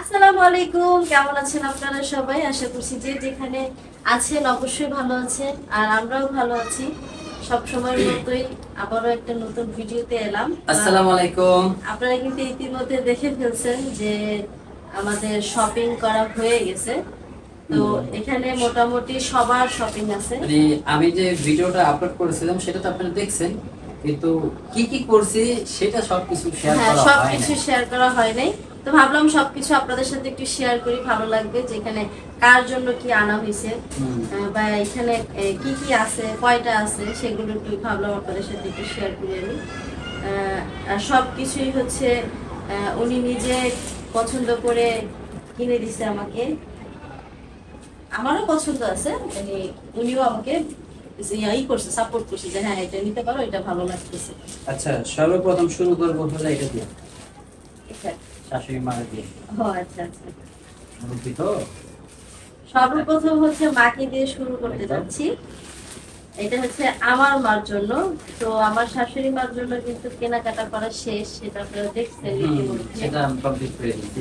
আসসালামু আলাইকুম কেমন আছেন আপনারা সবাই? আশা করছি যে যেখানে আছেন অবশ্যই ভালো আছেন আর আমরাও ভালো আছি। সব সময়ের মতোই আবারও একটা নতুন ভিডিওতে এলাম। আসসালামু আলাইকুম। আপনারা কিন্তু ইতিমধ্যে দেখে ফেলছেন যে আমাদের শপিং করা হয়ে গেছে। তো এখানে মোটামুটি সবার শপিং আছে। মানে আমি যে ভিডিওটা আপলোড করেছিলাম সেটা তো আপনারা দেখছেন। কিন্তু কি কি করছি সেটা সবকিছু শেয়ার হ্যাঁ করা হয় সবকিছু শেয়ার করা হয় নাই। তো ভাবলাম সবকিছু আপনাদের সাথে একটু শেয়ার করি ভালো লাগবে যেখানে কার জন্য কি আনা হয়েছে বা এখানে কি কি আছে কয়টা আছে সেগুলো একটু ভাবলাম আপনাদের সাথে একটু শেয়ার করি আমি। সব কিছুই হচ্ছে উনি নিজে পছন্দ করে কিনে দিছে আমাকে। আমারও পছন্দ আছে মানে উনিও আমাকে করছে সাপোর্ট করছে যে হ্যাঁ এটা নিতে পারো এটা ভালো লাগতেছে। আচ্ছা সর্বপ্রথম শুরু করব হলো এটা দিয়ে। এটা। শাশুড়ি মারা দিয়ে ও আচ্ছা আচ্ছা। মুরব্বি তো? সর্বপ্রথম হচ্ছে মাকে দিয়ে শুরু করতে যাচ্ছি। এটা হচ্ছে আমার মার জন্য। তো আমার শাশুড়ি মার জন্য কিন্তু কেনাকাটা করা শেষ সেটা আপনারা দেখছেন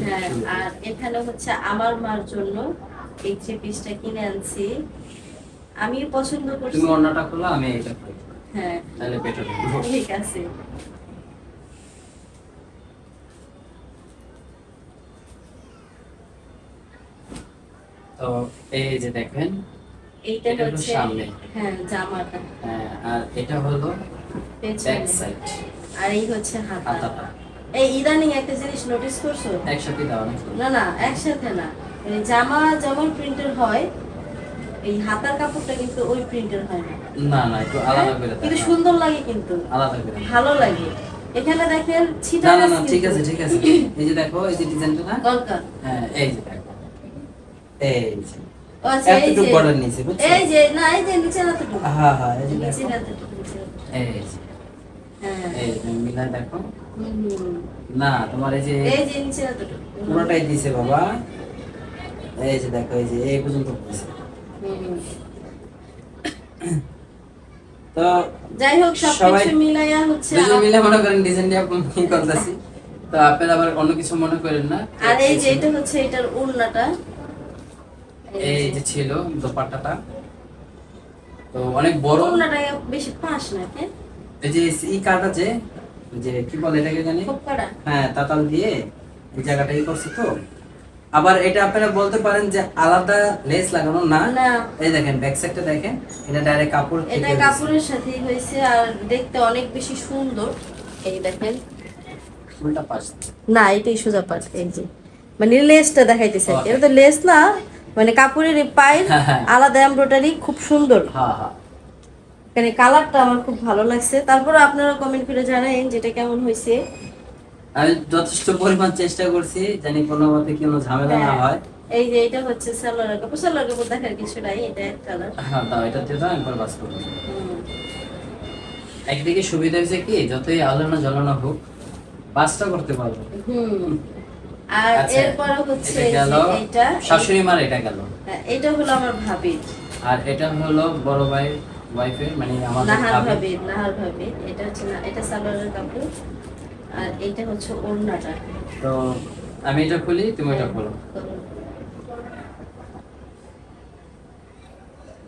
হ্যাঁ আর এখানে হচ্ছে আমার মার জন্য এই থ্রি পিসটা কিনে আনছি। আমি পছন্দ করছি। তুমি অন্যটা খোলো আমি এটা হ্যাঁ। তাহলে বেটার ঠিক আছে। তো এই যে দেখেন এইটা হলো হচ্ছে সামনে। হ্যাঁ জামাটা। হ্যাঁ, আর এটা হলো ব্যাক সাইড। আর এই হচ্ছে হাতাটা। এই ইদানিং একটা জিনিস নোটিস করছ? একসাথে দেওয়া না না একসাথে না। জামা যেমন প্রিন্টের হয় এই হাতার কাপড়টা কিন্তু ওই প্রিন্টের হয় না। না না একটু আলাদা করে কিন্তু সুন্দর লাগে কিন্তু। আলাদা করে ভালো লাগে। এখানে দেখেন ছিটা না না না ঠিক আছে ঠিক আছে। এই যে দেখো এই যে ডিজাইনটা না? দরকার হ্যাঁ এই যে দেখো। এই ও আচ্ছা এই এতটুকু যে নিচে, বুঝছ? এই যে না এই যে নিচে এতটুকু হ্যাঁ হ্যাঁ এই যে নিচে এতটুকু এই হ্যাঁ। এই যে দেখো। হুম, হুম। না তোমার এই যে এই যে নিচে এতটুকু পুরোটাই দিছে বাবা। এই যে দেখো এই যে এই পর্যন্ত দিছে। তো যাই হোক সবকিছু সবাই- মিলাইয়া হচ্ছে মিলে মনে করেন করতেছি? তো আপনারা আবার অন্য কিছু মনে করেন না? আর এই যে এটা হচ্ছে এটার উড়নাটা এই যে ছিল দোপাট্টাটা। তো অনেক বড়। বেশি পাস না কে এই যে ই কাট আছে যে কি বলে এটাকে জানি? হ্যাঁ তাতাল দিয়ে এই জায়গাটা ই করছে তো। আবার এটা আপনারা বলতে পারেন যে আলাদা লেস লাগানো না? না। এই দেখেন ব্যাক সাইডটা দেখেন। এটা ডাইরেক্ট কাপড় এটা কাপড়ের সাথেই হয়েছে আর দেখতে অনেক বেশি সুন্দর। এই দেখেন। উল্টা পাশ। না এটাই সোজা পাট এই যে। মানে লেসটা দেখাইতেছে. এটা তো লেস না মানে কাপড়ের পায়ের হ্যাঁ, হ্যাঁ। আলাদা এমব্রয়ডারি খুব সুন্দর। হ্যাঁ মানে কালারটা আমার খুব ভালো লাগছে। তারপর আপনারা কমেন্ট করে জানাইন যেটা কেমন হয়েছে। আমি যথেষ্ট পরিমাণ চেষ্টা করছি জানি কোনো মতে কোনো ঝামেলা না হ্যাঁ। হয়। এই যে এটা হচ্ছে সালোয়ার কাপড়। সালোয়ার কাপড় দেখার কিছু নাই এটা এক কালার। হ্যাঁ দাও এটা দিয়ে দাও একবার বাস করব একদিকে সুবিধা হয়েছে কি যতই আলোনা জ্বালানো হোক বাসটা করতে পারব। হুম। আর আচ্ছা, এরপরে হচ্ছে এটা শাশুড়ি মার এটা গেল। হ্যাঁ, এটা হলো আমার ভাবির আর এটা হলো বড় ভাই ওয়াইফের মানে আমাদের নাহার ভাবি। ভাবির নাহার ভাবির এটা হচ্ছে না এটা সালোয়ারের কাপড়। আর এটা হচ্ছে ওড়নাটা। তো আমি এটা খুলি তুমি এটা খোলো। করুন।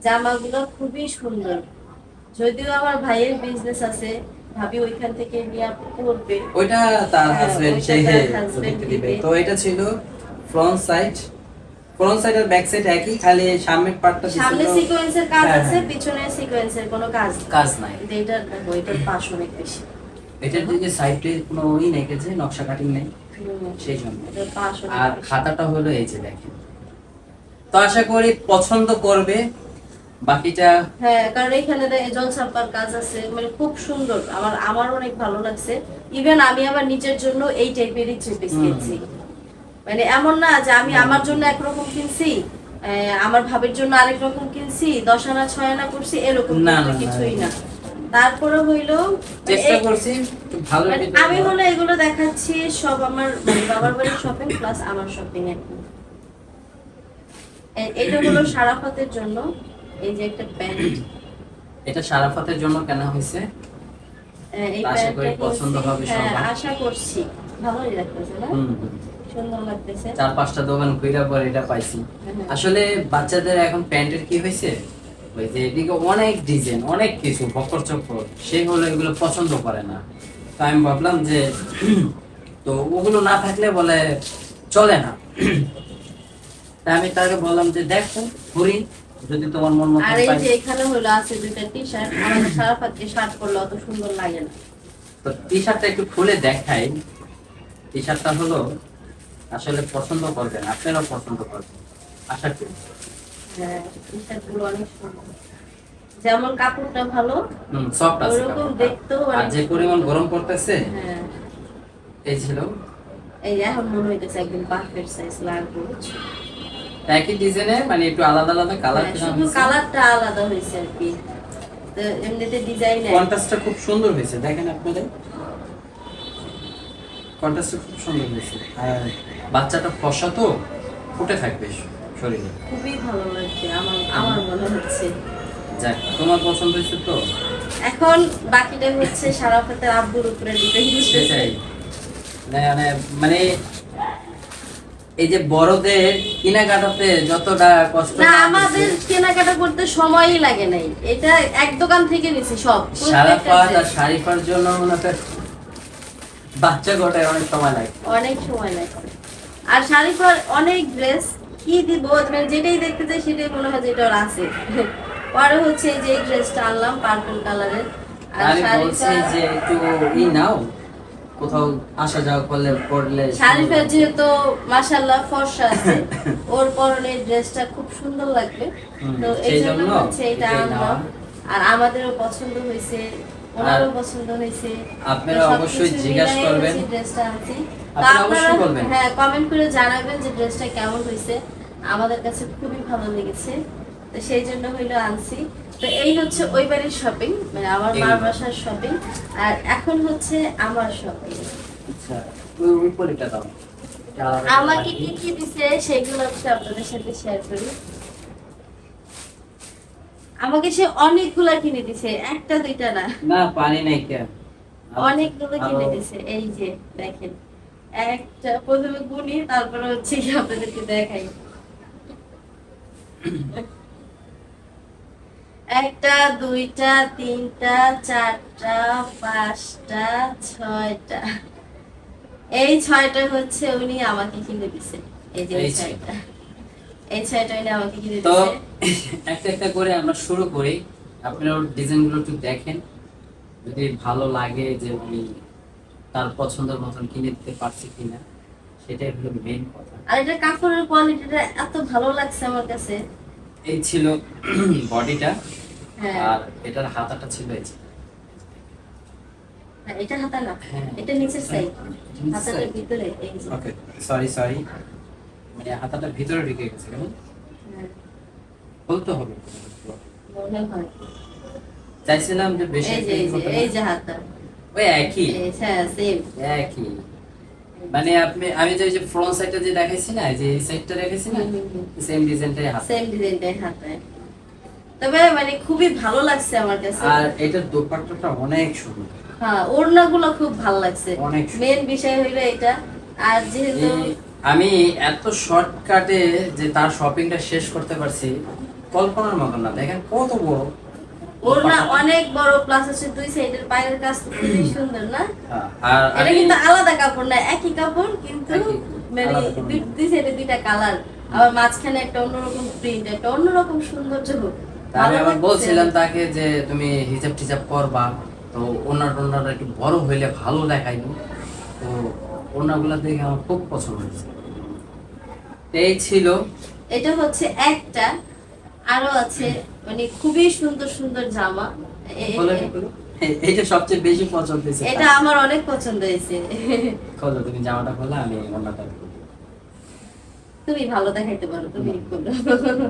জামাগুলো খুবই সুন্দর। যদিও আমার ভাইয়ের বিজনেস আছে ভাবি ওইখান থেকে নিয়ে ওইটা তার হ্যাঁ, হাজবেন্ড সে দিবে দিবে। তো এটা ছিল ফ্রন্ট সাইড ফ্রন্ট সাইড আর ব্যাক সাইড একই খালি সামনের পার্টটা সামনে সিকোয়েন্সের কাজ হ্যাঁ, আছে হ্যাঁ। সিকোয়েন্সের কোনো কাজ কাজ নাই। দেখো এটার পাশ অনেক বেশি। এটার দিকে সাইডে কোনো ই নেই যে নকশা কাটিং নেই। সেই জন্য। আর খাতাটা হলো এই যে দেখেন। তো আশা করি পছন্দ করবে। বাকিটা হ্যাঁ কারণ এখানে দে- জল ছাপ্পার কাজ আছে মানে খুব সুন্দর। আমার আমার অনেক ভালো লাগছে। ইভেন আমি আমার নিজের জন্য এই টাইপেরই থ্রি পিস কিনছি। মানে এমন না যে আমি আমার জন্য একরকম কিনছি আমার ভাবের জন্য আরেক রকম কিনছি দশ আনা ছয় আনা করছি এরকম কিছুই না। তারপরে হইল মানে চেষ্টা করছি ভালো মানে আমি। হলো এগুলো দেখাচ্ছি সব আমার মানে বাবার বাড়ির শপিং প্লাস আমার শপিং এখন এটা হলো সারাফাতের জন্য। এই যে একটা প্যান্ট। এটা সারাফাতের জন্য কেনা হয়েছে। এই প্যান্টটা পছন্দ হবে হ্যাঁ সবার। আশা করছি। ভালোই লাগতেছে না। সুন্দর লাগতেছে। চার পাঁচটা দোকান ঘুরে পরে এটা পাইছি। হ্যাঁ। আসলে বাচ্চাদের এখন প্যান্টের কি হয়েছে? ওই যে এদিকে অনেক ডিজাইন অনেক কিছু বকর চক্কর সে হলো এগুলো পছন্দ করে না। তো আমি ভাবলাম যে তো ওগুলো না থাকলে বলে চলে না। আমি তাকে বললাম যে দেখো ঘুরি। যদি তোমার মন মতো আর এই যে এখানে হলো আছে দুইটা টি শার্ট আমাদের সারাফাতকে শার্ট পরলে অত সুন্দর লাগে না। তো টি শার্টটা একটু খুলে দেখাই। টি শার্টটা হলো আসলে পছন্দ করবেন আপনারাও পছন্দ করবেন। আশা করি। হ্যাঁ টি অনেক সুন্দর। যেমন কাপড়টা ভালো হুম সফট আছে ওরকম দেখতেও আর যে পরিমাণ গরম পড়তেছে হ্যাঁ। এই ছিল এই এখন মনে হইতেছে একদম পারফেক্ট সাইজ লাগবে? একই ডিজাইনে মানে একটু আলাদা আলাদা কালার হ্যাঁ, শুধু কালারটা আলাদা হয়েছে আর কি। তো এমনিতে ডিজাইন কন্ট্রাস্টটা খুব সুন্দর হয়েছে দেখেন আপনাদের। কন্ট্রাস্টটা খুব সুন্দর হয়েছে। আর বাচ্চাটা ফসা তো ফুটে থাকবে শরীরে। খুবই ভালো লাগছে আমার আমার মনে হচ্ছে। যাক তোমার পছন্দ হয়েছে তো? এখন বাকিটা হচ্ছে সারাফাতের আব্বুর উপরে ডিপেন্ড সেটাই। মানে মানে এই যে বড়দের কেনাকাটাতে যতটা কষ্ট না আমাদের কেনাকাটা করতে সময়ই লাগে নাই। এটা এক দোকান থেকে নিছি সব। সারা আর। শাড়ি জন্য মনে বাচ্চা গোটায় অনেক সময় লাগে। অনেক সময় লাগছে আর শাড়ি পর অনেক ড্রেস কি দিব? মানে যেটাই দেখতে চাই সেটাই মনে হয় যেটা ওর আছে। পরে হচ্ছে এই যে ড্রেসটা আনলাম পার্পল কালারের আর আমি শাড়ি যে একটু ই নাও। কোথাও আসা যাওয়া করলে পড়লে যেহেতু ফর্সা আছে ওর পরনের ড্রেসটা খুব সুন্দর লাগবে। তো এই জন্য হচ্ছে এটা আর আমাদেরও পছন্দ হয়েছে ওনারও পছন্দ হয়েছে। আপনারা অবশ্যই জিজ্ঞাসা করবেন। ড্রেসটা আনছি। তো আপনারা। হ্যাঁ কমেন্ট করে জানাবেন যে ড্রেসটা কেমন হয়েছে। আমাদের কাছে খুবই ভালো লেগেছে। তো সেই জন্য হইল আনছি। তো এই হচ্ছে ওই বাড়ির শপিং মানে আমার মার বাসার শপিং আর এখন হচ্ছে আমার শপিং আচ্ছা আমাকে কি কি দিছে সেগুলো হচ্ছে আপনাদের সাথে শেয়ার করি। আমাকে সে অনেকগুলা কিনে দিছে একটা দুইটা না। না পানি নাই কেন অনেকগুলো কিনে দিছে এই যে দেখেন। একটা প্রথমে গুনি তারপরে হচ্ছে আপনাদেরকে দেখাই। একটা দুইটা তিনটা চারটা পাঁচটা ছয়টা। এই ছয়টা হচ্ছে উনি আমাকে কিনে দিছে। এই যে ছয়টা। এই ছয়টা উনি আমাকে কিনে তো একটা একটা করে আমরা শুরু করি। আপনারা ডিজাইনগুলো একটু দেখেন। যদি ভালো লাগে যে উনি তার পছন্দের মতন কিনে দিতে পারছি কিনা সেটাই হলো মেইন কথা। আর এটা কাপড়ের কোয়ালিটিটা এত ভালো লাগছে আমার কাছে। এই ছিল বডিটা আর এটার হাতাটা ছিল এই। হ্যাঁ, এটা হাতা না হ্যাঁ। এটা নিচের সাইড হাতাটার ভিতরে এই ওকে সরি সরি মানে হাতাটা ভিতরে ঢুকে গেছে কেমন? হ্যাঁ, বলতে হবে। মনে হয়। চাইছিলাম যে বেশি এই হাতা। ওই একই। হ্যাঁ সেম একই। মানে আপনি আমি যে যে ফ্রন্ট সাইডটা যে দেখাইছি না যে এই সাইডটা রেখেছি না সেম ডিজাইনটাই হাত। সেম ডিজাইনটাই হাতায় তবে মানে খুবই ভালো লাগছে আমার কাছে। আর এটার দোপাট্টাটা অনেক সুন্দর হ্যাঁ ওড়নাগুলো খুব ভালো লাগছে। মেন বিষয় হইল এটা। আর যেহেতু আমি এত শর্টকাটে যে তার শপিংটা শেষ করতে পারছি কল্পনার মতন না। দেখেন কত বড় ওড়না অনেক বড় প্লাস হচ্ছে দুই সাইডের পায়ের কাজ খুবই সুন্দর না? হ্যাঁ, আর এটা কিন্তু আলাদা কাপড় না একই কাপড় কিন্তু মানে দুই- দুই সাইডে দুইটা কালার আবার মাঝখানে একটা অন্যরকম প্রিন্ট একটা অন্যরকম সৌন্দর্য। হোক তা আমি। বলছিলাম তাকে যে তুমি হিজাব টিজাব করবা তো ওনার টোনার একটু বড় হইলে ভালো দেখাইব। তো ওনাগুলা দেখে আমার খুব পছন্দ হয়েছে। এই ছিল। এটা হচ্ছে একটা আরও আছে মানে খুবই সুন্দর সুন্দর জামা। এইটা সবচেয়ে বেশি পছন্দ হয়েছে এটা আমার অনেক পছন্দ হয়েছে। খোলো তুমি জামাটা খোলা আমি ওনাটা তুমি ভালো দেখাইতে পারো তুমি করো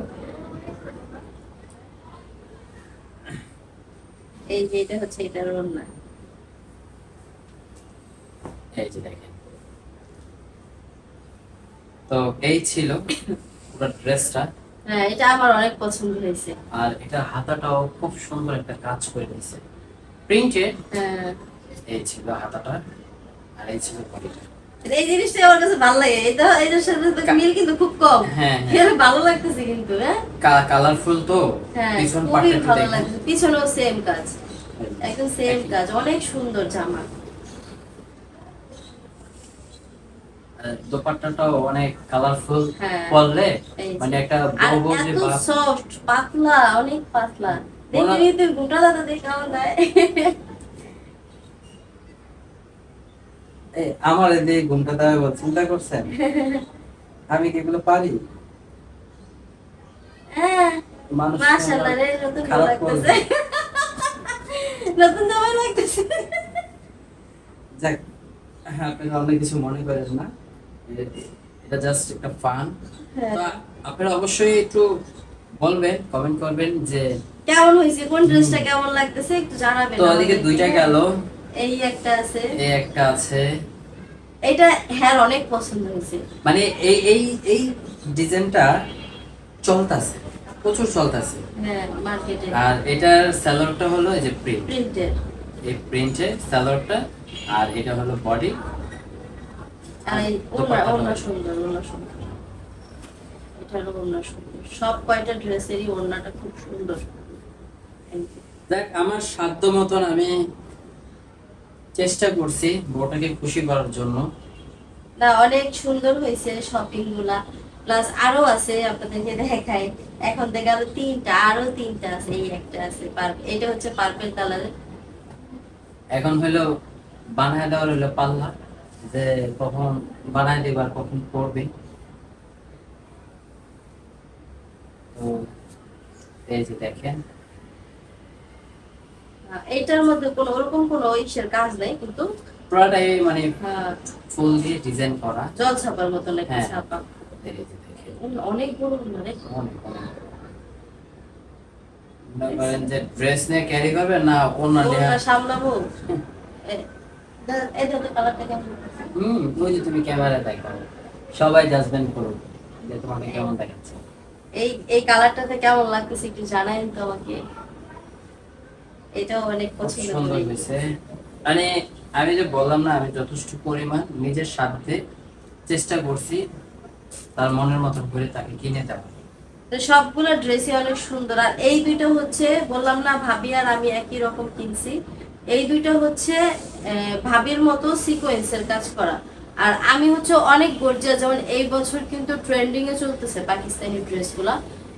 এই যে এটা হচ্ছে এটার ওড়না। এই যে দেখেন। তো এই ছিল পুরো ড্রেসটা। হ্যাঁ এটা আমার অনেক পছন্দ হয়েছে। আর এটা হাতাটাও খুব সুন্দর একটা কাজ করে দিয়েছে। প্রিন্টেড হ্যাঁ। এই ছিল হাতাটা আর এই ছিল বডিটা এই জিনিসটা আমার কাছে ভালো লাগে। এটা এটার সাথে মিল কিন্তু খুব কম। হ্যাঁ, হ্যাঁ। ভালো লাগতেছে কিন্তু হ্যাঁ? কালারফুল তো হ্যাঁ পিছন লাগছে। পিছনেও সেম কাজ। একদম সেম কাজ অনেক সুন্দর জামা। আর দোপাট্টাটাও অনেক কালারফুল। পরলে এই যে। মানে একটা আর বউ যে সফট পাতলা অনেক পাতলা। দেখি ওরা- গোটা দাদা এই, আমার এদিকে ঘুমটা দেওয়া চিন্তা করছেন? আমি কি এগুলো পারি? হ্যাঁ মাশাআল্লাহ রে নতুন লাগতেছে। নতুন জামা লাগতেছে যাক হ্যাঁ আপনারা অনেক কিছু মনে করেন না। এটা জাস্ট একটা ফান হ্যাঁ। আপনারা অবশ্যই একটু বলবেন কমেন্ট করবেন যে কেমন হয়েছে? কোন ড্রেসটা কেমন লাগতেছে? একটু জানাবেন তো ওদিকে দুইটা গেল। এই একটা আছে। এই একটা আছে। এটা হ্যাঁ অনেক পছন্দ হয়েছে। মানে এই এই এই ডিজাইনটা চলতেছে। প্রচুর চলতেছে হ্যাঁ মার্কেটে আর এটার স্যালোরটা হলো এই যে প্রিন্ট প্রিন্টেড এই প্রিন্টের স্যালোরটা আর এটা হলো বডি সব কয়টা ড্রেসেরই খুব সুন্দর। দেখ আমার সাধ্য মতন আমি চেষ্টা করছি বউটাকে খুশি করার জন্য। না অনেক সুন্দর হয়েছে শপিংগুলা। প্লাস আরও আছে আপনাদেরকে দেখাই। এখন থেকে আরও তিনটা আরও তিনটা আছে এই একটা আছে এটা হচ্ছে পার্পল কালারের এখন হলো বানায় দেওয়ার হলো পাল্লা যে কখন বানায় দিবার কখন করবে। তো এই যে দেখেন। এইটার মধ্যে কোনো ওরকম কোনো ইসের কাজ নেই কিন্তু পুরাটাই মানে ফুল দিয়ে ডিজাইন করা। জল ছাপার মতন একটা হ্যাঁ। ছাপা। অনেক বড় মানে মনে করেন যে ড্রেস নিয়ে ক্যারি করবে না অন্য নিয়ে সামলাবো? এই দেখো কালারটা কেমন? হুম ওই যে তুমি ক্যামেরা দেখাও। সবাই জাজমেন্ট করুক যে তোমাকে কেমন দেখাচ্ছে। এই এই কালারটাতে কেমন লাগতেছে একটু জানাইন তো আমাকে। এটাও অনেক পছন্দ সুন্দর হয়েছে। মানে আমি যে বললাম না আমি যথেষ্ট পরিমাণ নিজের সাধ্যে চেষ্টা করছি। তার মনের মতন করে তাকে কিনে দেওয়া। সবগুলো ড্রেসই অনেক সুন্দর। আর এই দুইটা হচ্ছে, বললাম না, ভাবি আর আমি একই রকম কিনছি। এই দুইটা হচ্ছে ভাবির মতো সিকোয়েন্সের কাজ করা। আর আমি হচ্ছে অনেক গর্জিয়া যেমন এই বছর কিন্তু ট্রেন্ডিং এ চলতেছে পাকিস্তানি ড্রেসগুলা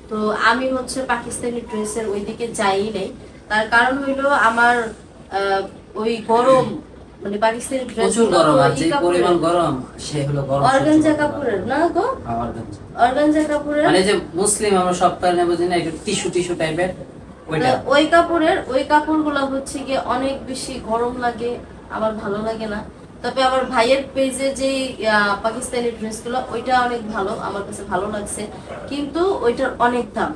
তো আমি হচ্ছে পাকিস্তানি ড্রেসের ওইদিকে যাই নেই। তার কারণ হইল আমার ওই গরম মানে পাকিস্তানি ড্রেস প্রচুর গরম আর যে পরিমাণ গরম সে হলো গরম অর্গানজা কাপড়ের না। গো? হ্যাঁ, অর্গানজা কাপড়ের? মানে যে মুসলিম আমরা সব কারণে বুঝি না একটু টিস্যু টিস্যু টাইপের ওই কাপড়ের ওই কাপড়গুলো হচ্ছে গিয়ে অনেক বেশি গরম লাগে আমার ভালো লাগে না। তবে আমার ভাইয়ের পেজে যে পাকিস্তানি ড্রেসগুলো ওইটা অনেক ভালো আমার কাছে ভালো লাগছে। কিন্তু ওইটার অনেক দাম।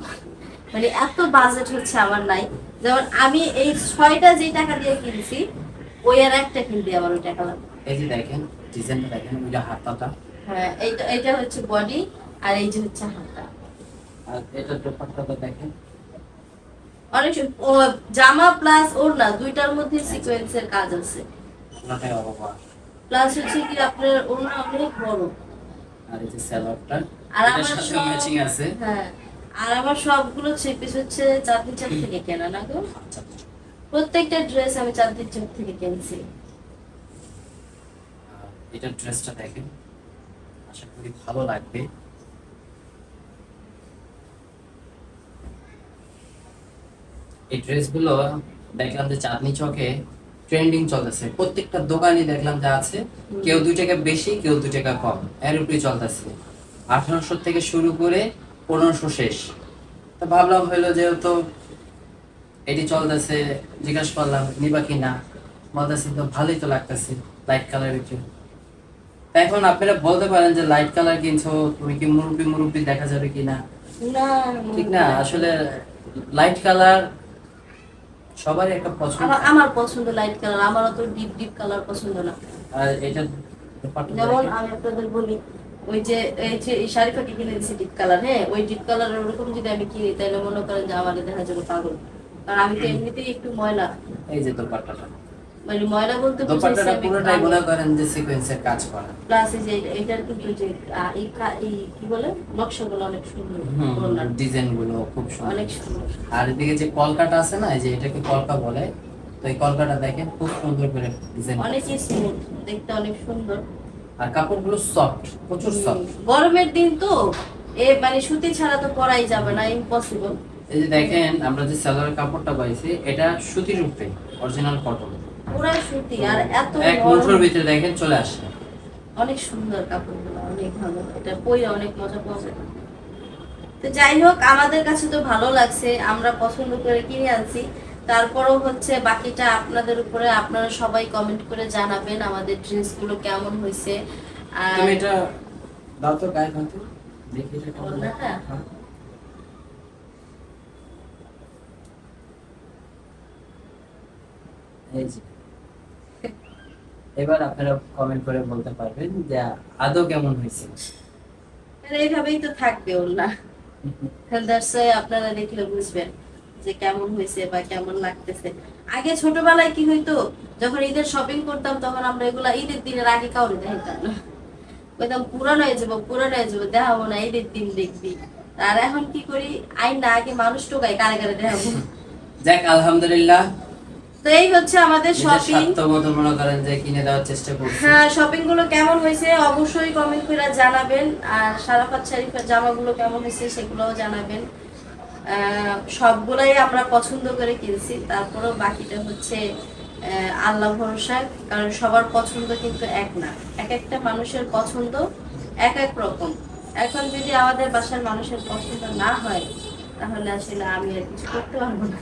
মানে এত বাজেট হচ্ছে আমার নাই। যেমন আমি এই ছয়টা যে টাকা দিয়ে কিনছি ওই আর একটা ওই টাকা লাগবে এই যে দেখেন ডিজাইনটা দেখেন ওইটা হাতাটা। হ্যাঁ এইটা এইটা হচ্ছে বডি আর এই যে হচ্ছে হাতটা আর এটা দোপাট্টাটা দেখেন। অনেক জামা প্লাস ওড়না দুইটার মধ্যে সিকোয়েন্সের কাজ আছে। প্লাস হচ্ছে কি আপনার ওড়না অনেক বড়। আর এই যে স্যালোয়ারটা আর আমার সব ম্যাচিং আছে। হ্যাঁ আর আমার সবগুলো থ্রি পিস হচ্ছে চাঁদনি চক থেকে কেনা না গো? আচ্ছা। প্রত্যেকটা ড্রেস আমি চাঁদনি চক থেকে কিনছি। এটার ড্রেসটা দেখেন। আশা করি ভালো লাগবে। এই ড্রেসগুলো দেখলাম যে চাঁদনি চকে ট্রেন্ডিং চলতেছে। প্রত্যেকটা দোকানই দেখলাম যে আছে কেউ দুই টাকা বেশি কেউ দুই টাকা কম। এর উপরে চলতেছে। আঠারোশো থেকে শুরু করে পনেরোশো শেষ। তো ভাবলাম হইল যেহেতু এটি চলতেছে জিজ্ঞাসা করলাম নিবা কি না বলতেছে তো ভালোই তো লাগতেছে লাইট কালার ভিতরে এখন আপনারা বলতে পারেন যে লাইট কালার কিনছো তুমি কি মুরব্বি মুরব্বি দেখা যাবে কি না ঠিক না আসলে লাইট কালার সবারই একটা পছন্দ। আমার পছন্দ লাইট কালার আমার অত ডিপ ডিপ কালার পছন্দ না। আর এটা যেমন আমি আপনাদের বলি ওই যে এই যে এই শাড়ি কিনে দিছি ডিপ কালার হ্যাঁ? ওই ডিপ কালার ওরকম যদি আমি কিনি তাহলে মনে করেন যে আমার দেখা যাবে পাগল। কারণ আমি তো এমনিতেই একটু ময়লা। এই যে দোপাট্টাটা মানে ময়লা বলতে দোপাট্টাটা পুরোটাই মনে করেন যে সিকোয়েন্সের কাজ করা। প্লাস এই যে এটার কিন্তু যে এই এই কি বলে? নকশাগুলো অনেক সুন্দর। ডিজাইনগুলো খুব সুন্দর। অনেক সুন্দর। আর এদিকে যে কলকাটা আছে না এই যে এটাকে কলকা বলে তো এই কলকাটা দেখেন খুব সুন্দর করে ডিজাইন অনেক স্মুথ দেখতে অনেক সুন্দর। আর কাপড়গুলো সফট প্রচুর সফট গরমের দিন তো এ মানে সুতি ছাড়া তো পরাই যাবে না ইম্পসিবল এই যে দেখেন আমরা যে সালোয়ার কাপড়টা পাইছি এটা সুতির উপরে অরিজিনাল কটন পুরা সুতি আর এত এক। মুঠোর ভিতরে দেখেন চলে আসে অনেক সুন্দর কাপড়গুলো অনেক ভালো। এটা পরে অনেক মজা পাওয়া যায়। তো যাই হোক আমাদের কাছে তো ভালো লাগছে আমরা পছন্দ করে কিনে আনছি। তারপরও হচ্ছে বাকিটা আপনাদের উপরে আপনারা সবাই কমেন্ট করে জানাবেন আমাদের ড্রেসগুলো কেমন হয়েছে। আর তুমি এটা দাও তো গায়ে দেখি এটা কেমন লাগে। ওড়নাটা? হ্যাঁ। এই যে। এবার আপনারা কমেন্ট করে বলতে পারবেন যে আদৌ কেমন হয়েছে। এইভাবেই তো থাকবে ওড়না আপনারা দেখলে বুঝবেন যে কেমন হয়েছে বা কেমন লাগতেছে। আগে ছোটবেলায় কি হইতো যখন ঈদের শপিং করতাম তখন আমরা এগুলা ঈদের দিনের আগে কাউরে দেখাইতাম না। পুরানো হয়ে যাব পুরানো হয়ে যাব দেখাবো না ঈদের দিন দেখবি। আর এখন কি করি আইন না আগে মানুষ টোকাই কারে কারে দেখাবো। যাক আলহামদুলিল্লাহ। তো এই হচ্ছে আমাদের শপিং মনে করেন যে কিনে দেওয়ার চেষ্টা করছি। হ্যাঁ শপিংগুলো কেমন হয়েছে অবশ্যই কমেন্ট করে জানাবেন। আর সারাফাত শরীফের জামাগুলো কেমন হয়েছে সেগুলোও জানাবেন। সবগুলাই আমরা পছন্দ করে কিনছি। তারপরেও বাকিটা হচ্ছে আল্লাহ ভরসা কারণ সবার পছন্দ কিন্তু এক না। এক একটা মানুষের পছন্দ এক এক রকম। এখন যদি আমাদের বাসার মানুষের পছন্দ না হয় তাহলে আসলে আমি আর কিছু করতে পারব না।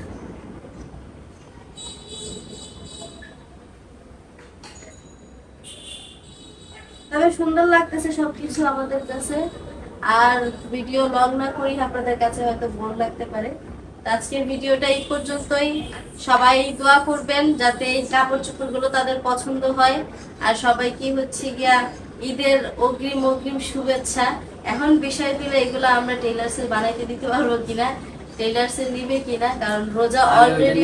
তবে সুন্দর লাগতেছে সবকিছু আমাদের কাছে। আর ভিডিও লং না করি আপনাদের কাছে হয়তো বোর লাগতে পারে। আজকের ভিডিওটা এই পর্যন্তই। সবাই দোয়া করবেন যাতে এই কাপড় চোপড়গুলো তাদের পছন্দ হয়। আর সবাই কি হচ্ছে গিয়া ঈদের অগ্রিম অগ্রিম শুভেচ্ছা। এখন বিষয় দিলে এগুলো আমরা টেইলার্সের বানাইতে দিতে পারব কিনা টেইলার্সের নিবে কিনা কারণ রোজা অলরেডি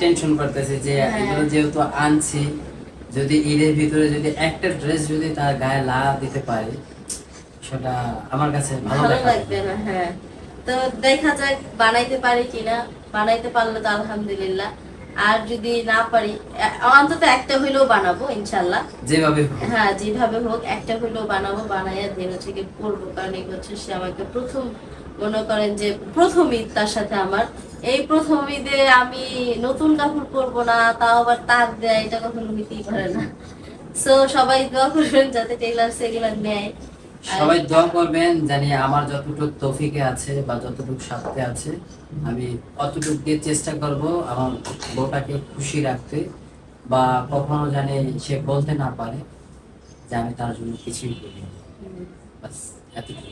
টেনশন করতেছি যে হ্যাঁ। এগুলো যেহেতু আনছি যদি ঈদের ভিতরে যদি একটা ড্রেস যদি তার গায়ে লা দিতে পারি সেটা আমার কাছে ভালো লাগবে না হ্যাঁ। তো দেখা যাক বানাইতে পারি কিনা। বানাইতে পারলে তো আলহামদুলিল্লাহ। আর যদি না পারি অন্তত একটা হইলেও বানাবো ইনশাল্লাহ। যেভাবে হ্যাঁ যেভাবে হোক একটা হইলেও বানাবো। বানাইয়া দিন হচ্ছে কি পড়ব কারণ এই হচ্ছে সে আমাকে প্রথম মনে করেন যে প্রথম ঈদ তার সাথে আমার। এই প্রথম ঈদে আমি নতুন কাপড় পরবো না তাও আবার তার দেয় এটা কখনো হইতেই পারে না। সো সবাই দোয়া করবেন যাতে টেইলার সেগুলো নেয় সবাই দোয়া করবেন জানি আমার যতটুকু তৌফিকে আছে বা যতটুকু সাথে আছে আমি অতটুকু দিয়ে চেষ্টা করব আমার বউটাকে খুশি রাখতে বা কখনো জানে সে বলতে না পারে যে আমি তার জন্য কিছুই করি বাস এতটুকু